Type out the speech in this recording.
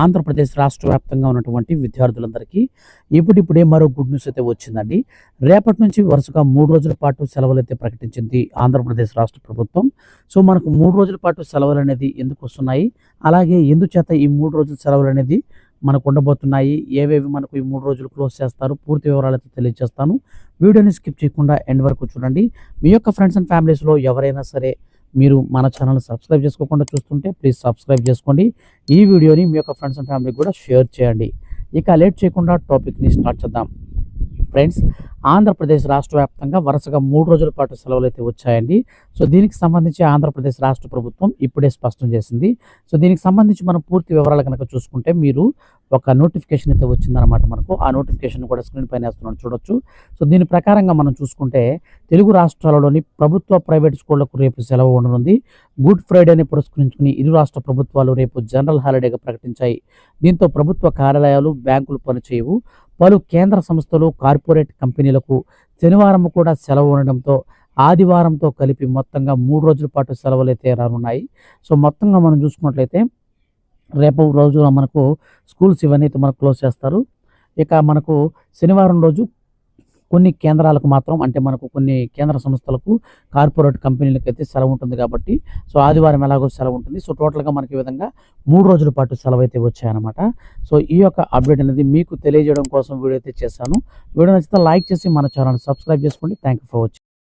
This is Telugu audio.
ఆంధ్రప్రదేశ్ రాష్ట్ర వ్యాప్తంగా ఉన్నటువంటి విద్యార్థులందరికీ ఇప్పుడిప్పుడే మరో గుడ్ న్యూస్ అయితే వచ్చిందండి. రేపటి నుంచి వరుసగా మూడు రోజుల పాటు సెలవులు అయితే ప్రకటించింది ఆంధ్రప్రదేశ్ రాష్ట్ర ప్రభుత్వం. సో మనకు మూడు రోజుల పాటు సెలవులు అనేది ఎందుకు వస్తున్నాయి? అలాగే ఎందుచేత ఈ మూడు రోజుల సెలవులు అనేది మనకు ఉండబోతున్నాయి? ఏవేవి మనకు ఈ మూడు రోజులు క్లోజ్ చేస్తారు? పూర్తి వివరాలు అయితే తెలియజేస్తాను. వీడియోని స్కిప్ చేయకుండా ఎండ్ వరకు చూడండి. మీ యొక్క ఫ్రెండ్స్ అండ్ ఫ్యామిలీస్లో ఎవరైనా సరే మీరు మన ఛానల్ సబ్స్క్రైబ్ చేసుకోకుండా చూస్తుంటే ప్లీజ్ సబ్స్క్రైబ్ చేసుకోండి. ఈ వీడియోని మీ యొక్క ఫ్రెండ్స్ అండ్ ఫ్యామిలీకి కూడా షేర్ చేయండి. ఇక లేట్ చేయకుండా టాపిక్ని స్టార్ట్ చేద్దాం. ఫ్రెండ్స్ ఆంధ్రప్రదేశ్ రాష్ట్ర వ్యాప్తంగా వరుసగా మూడు రోజుల పాటు సెలవులు అయితే వచ్చాయండి. సో దీనికి సంబంధించి ఆంధ్రప్రదేశ్ రాష్ట్ర ప్రభుత్వం ఇప్పుడే స్పష్టం చేసింది. సో దీనికి సంబంధించి మనం పూర్తి వివరాలు కనుక చూసుకుంటే మీరు ఒక నోటిఫికేషన్ అయితే వచ్చిందనమాట మనకు. ఆ నోటిఫికేషన్ కూడా స్క్రీన్ పైన వేస్తున్నాను చూడొచ్చు. సో దీని ప్రకారంగా మనం చూసుకుంటే తెలుగు రాష్ట్రాలలోని ప్రభుత్వ ప్రైవేట్ స్కూళ్ళకు రేపు సెలవు ఉండనుంది. గుడ్ ఫ్రైడేని పురస్కరించుకుని ఇరు రాష్ట్ర ప్రభుత్వాలు రేపు జనరల్ హాలిడేగా ప్రకటించాయి. దీంతో ప్రభుత్వ కార్యాలయాలు బ్యాంకులు పనిచేయవు. పలు కేంద్ర సంస్థలు కార్పొరేట్ కంపెనీలకు శనివారం కూడా సెలవు ఉండడంతో ఆదివారంతో కలిపి మొత్తంగా మూడు రోజుల పాటు సెలవులు అయితే రానున్నాయి సో మొత్తంగా మనం చూసుకున్నట్లయితే రేపు రోజు మనకు స్కూల్స్ ఇవన్నీ అయితే మనకు క్లోజ్ చేస్తారు. ఇక మనకు శనివారం రోజు కొన్ని కేంద్రాలకు మాత్రం అంటే మనకు కొన్ని కేంద్ర సంస్థలకు కార్పొరేట్ కంపెనీలకు అయితే సెలవు ఉంటుంది కాబట్టి సో ఆదివారం ఎలాగో సెలవు ఉంటుంది సో టోటల్గా మనకి విధంగా మూడు రోజుల పాటు సెలవు అయితే వచ్చాయన్నమాట. సో ఈ యొక్క అప్డేట్ అనేది మీకు తెలియజేయడం కోసం వీడియో అయితే చేశాను. వీడియో నచ్చితే లైక్ చేసి మన ఛానల్ సబ్స్క్రైబ్ చేసుకోండి. Thank you for watching.